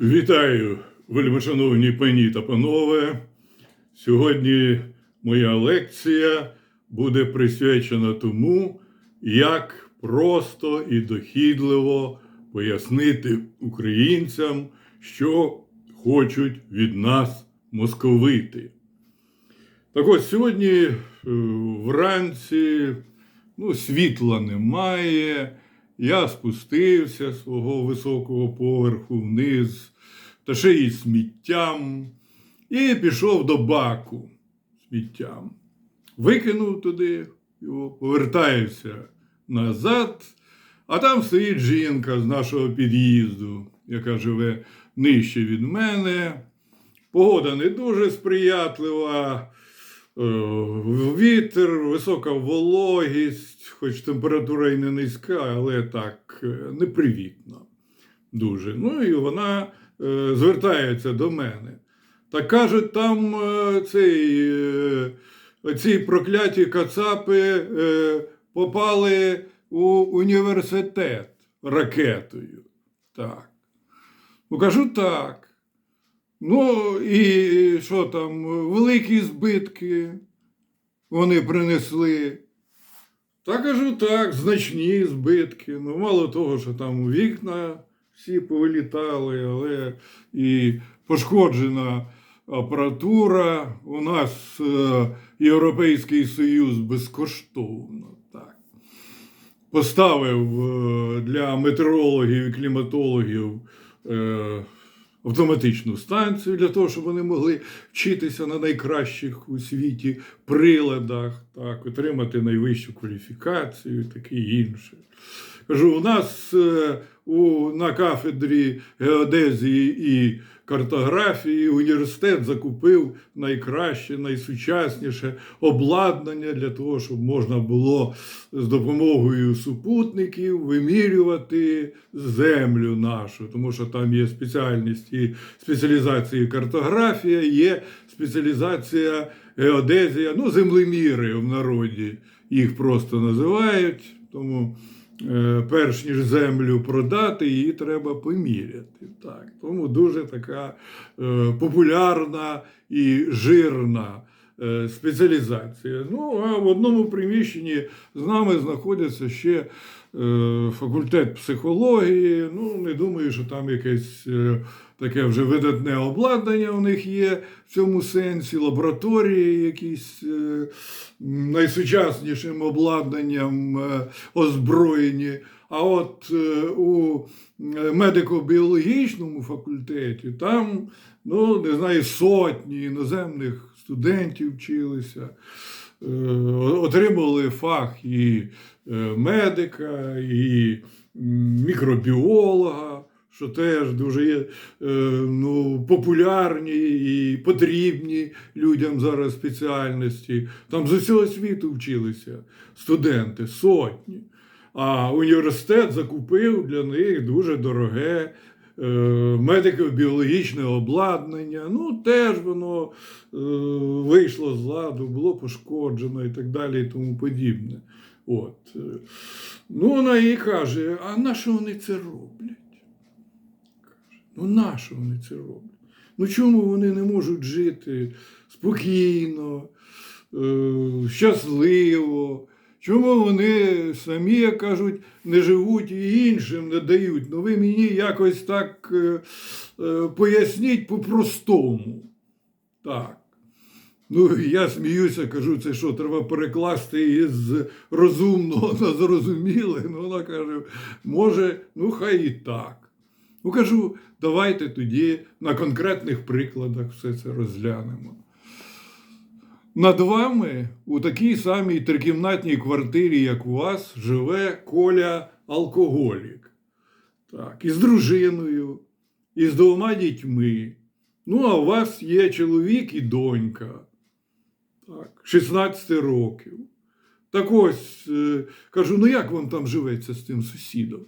Вітаю, вельмишановні пані та панове. Сьогодні моя лекція буде присвячена тому, як просто і дохідливо пояснити українцям, що хочуть від нас московити. Так ось сьогодні е, вранці ну, світла немає. Я спустився з свого високого поверху вниз, та ще й сміттям, і пішов до баку сміттям. Викинув туди його, повертаюся назад, а там стоїть жінка з нашого під'їзду, яка живе нижче від мене. Погода не дуже сприятлива. Е, Вітер, висока вологість, хоч температура і не низька, але так е, непривітно дуже. Ну і вона е, звертається до мене. Та кажуть, там цей, ці прокляті кацапи попали у університет ракетою. Так. Ну, кажу так. Ну, і що там, великі збитки вони принесли. Та кажу так, значні збитки. Ну, мало того, що там вікна всі повилітали, але і пошкоджена апаратура. У нас е, Європейський Союз безкоштовно. Так. Поставив е, для метеорологів і кліматологів. Автоматичну станцію для того, щоб вони могли вчитися на найкращих у світі приладах, так, отримати найвищу кваліфікацію і таке інше. Кажу, у нас е, у, на кафедрі геодезії і картографії університет закупив найкраще, найсучасніше обладнання для того, щоб можна було з допомогою супутників вимірювати землю нашу, тому що там є спеціальність і спеціалізація картографія, є спеціалізація геодезія, ну, землеміри в народі їх просто називають. Тому перш ніж землю продати, її треба поміряти. Так. Тому дуже така е, популярна і жирна е, спеціалізація. Ну, а в одному приміщенні з нами знаходиться ще е, факультет психології. Ну, не думаю, що там якесь е, таке вже видатне обладнання у них є в цьому сенсі, лабораторії якісь е, найсучаснішим обладнанням е, озброєні. А от е, у медико-біологічному факультеті там, ну, не знаю, сотні іноземних студентів вчилися, е, отримували фах і е, медика, і мікробіолога. Що теж дуже е, ну, популярні і потрібні людям зараз спеціальності. Там з усього світу вчилися студенти, сотні. А університет закупив для них дуже дороге е, медико-біологічне обладнання. Ну, теж воно е, вийшло з ладу, було пошкоджено і так далі, і тому подібне. От. Ну, вона їй каже: а на що вони це роблять? Ну на що вони це роблять? Ну чому вони не можуть жити спокійно, е, щасливо? Чому вони самі, як кажуть, не живуть і іншим не дають? Ну ви мені якось так е, е, поясніть по-простому. Так. Ну, я сміюся, кажу, це що, треба перекласти із розумного на зрозуміле. Ну, вона каже, може, ну хай і так. Ну, кажу, давайте тоді на конкретних прикладах все це розглянемо. Над вами у такій самій трикімнатній квартирі, як у вас, живе Коля алкоголік. Так, із дружиною, і з двома дітьми. Ну, а у вас є чоловік і донька. Так, 16 років. Так ось, е, кажу, ну як вам там живеться з тим сусідом?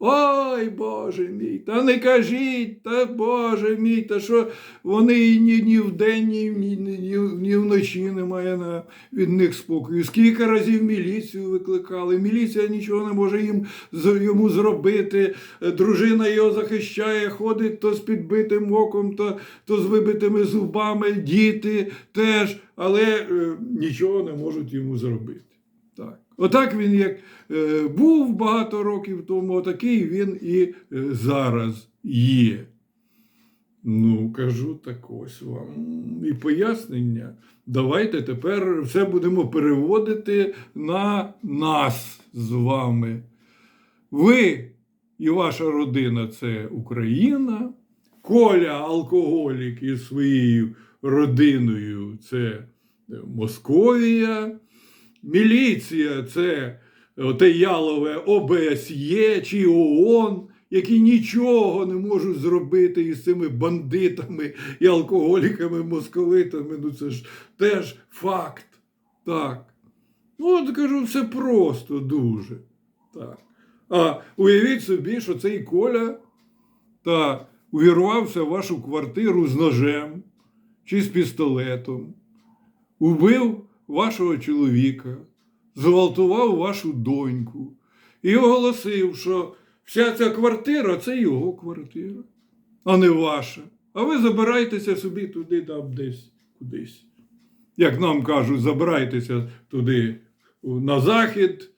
Ой, Боже мій, та не кажіть, та Боже мій, та що вони ні, ні вдень, ні, ні, ні, ні, вночі немає на, від них спокою. Скільки разів міліцію викликали, міліція нічого не може їм, йому зробити. Е, Дружина його захищає, ходить то з підбитим оком, то, то з вибитими зубами, діти теж, але е, нічого не можуть йому зробити. Так. Отак він як е, був багато років тому, отакий він і е, зараз є. Ну, кажу так ось вам і пояснення. Давайте тепер все будемо переводити на нас з вами. Ви і ваша родина це Україна. Коля, алкоголік із своєю родиною це е, Московія. Міліція це те ялове ОБСЄ чи ООН, які нічого не можуть зробити із цими бандитами і алкоголіками, московитами. Ну це ж теж факт. Так. Ну, от кажу, все просто дуже. Так. А уявіть собі, що цей Коля та увірвався в вашу квартиру з ножем чи з пістолетом, убив вашого чоловіка, зґвалтував вашу доньку і оголосив, що вся ця квартира це його квартира, а не ваша. А ви забирайтеся собі туди, там десь кудись. Як нам кажуть, забирайтеся туди на захід,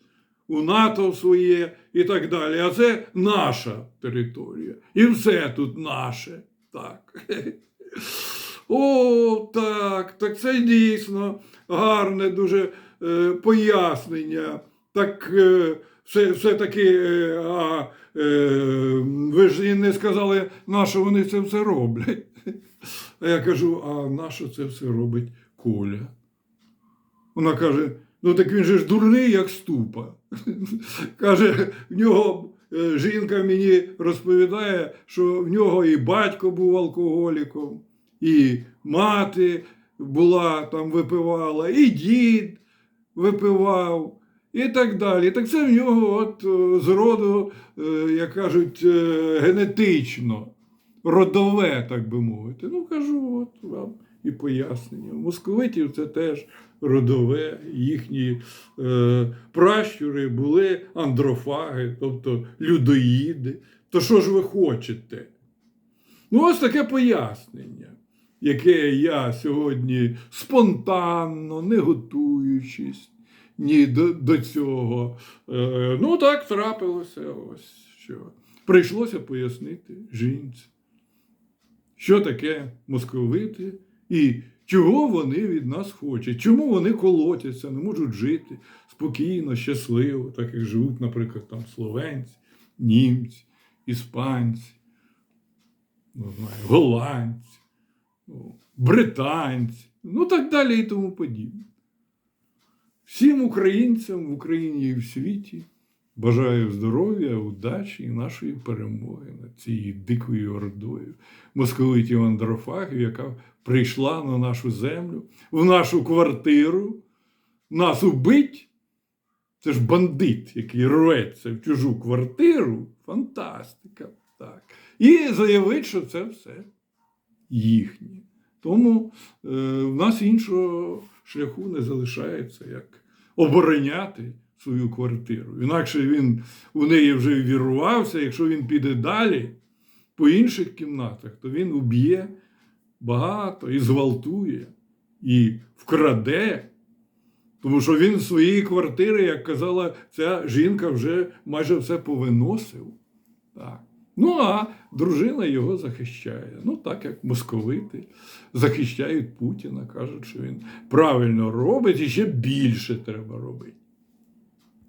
у НАТО своє і так далі. А це наша територія. І все тут наше. Так. О, так, так це дійсно гарне дуже е, пояснення. Так е, все, все-таки, е, а, е, ви ж і не сказали, на що вони це все роблять. А я кажу, а на що це все робить Коля? Вона каже: ну так він же ж дурний, як ступа. Каже, в нього е, жінка мені розповідає, що в нього і батько був алкоголіком, і мати була там випивала, і дід випивав, і так далі. Так це в нього от е, з роду, е, як кажуть, е, генетично, родове, так би мовити. Ну, кажу, от вам і пояснення. Московитів це теж родове, їхні е, пращури були андрофаги, тобто людоїди. То що ж ви хочете? Ну, ось таке пояснення, яке я сьогодні спонтанно, не готуючись ні до, до цього. Е, ну, так трапилося. Ось що. Прийшлося пояснити жінці, що таке московити і чого вони від нас хочуть, чому вони колотяться, не можуть жити спокійно, щасливо, так як живуть, наприклад, там словенці, німці, іспанці, голландці, британці, ну так далі і тому подібне. Всім українцям в Україні і в світі бажаю здоров'я, удачі і нашої перемоги над цією дикою ордою московитів андрофагів, яка прийшла на нашу землю, в нашу квартиру, нас убить. Це ж бандит, який рветься в чужу квартиру. Фантастика. Так. І заявить, що це все їхнє. Тому е, в нас іншого шляху не залишається, як обороняти свою квартиру. Інакше він у неї вже вірвався, якщо він піде далі по інших кімнатах, то він уб'є багато і зґвалтує, і вкраде. Тому що він з своєї квартири, як казала ця жінка, вже майже все повиносив. Так. Ну, а дружина його захищає. Ну, так як московити захищають Путіна, кажуть, що він правильно робить і ще більше треба робити.